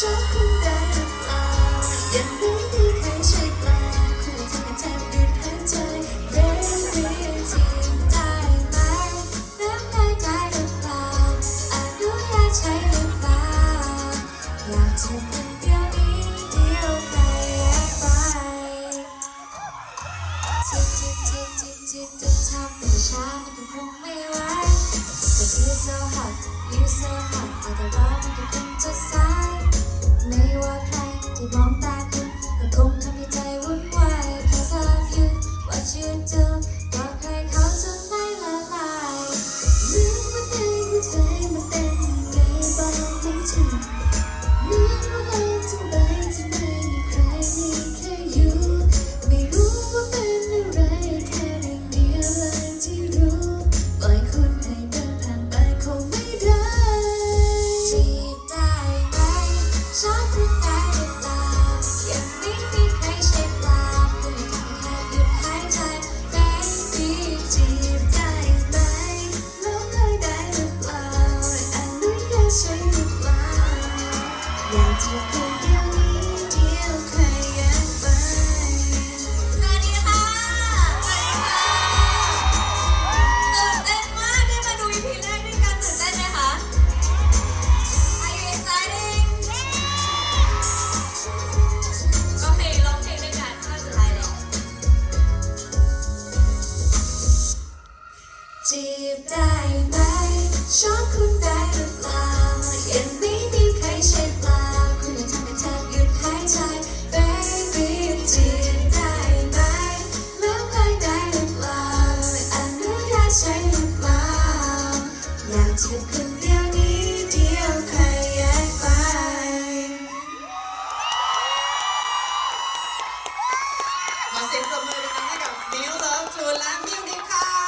ฉันคนใดหรือเปล่ยังไม่มีใครช่วยแปลคทำให้เธออึดอัดใจ Baby ทีได้ไหมน้ำลายได้หรือเปล่าอนุญาตใช้หรือเปล่าอยากจะเป็นเดียวนี้เดียวไปแยกไปจิตจิตจิตจิตจิตจะทำเป็นช้ามันก็คงไม่ไหว But you're so hot, you're so hot, แต่ตอนนี้ก็คงจะสาย ไม่ว่าใครจะมอง เสียงปรบมือดังๆให้กับมิวเลิฟจูนและมิวดีค่ะ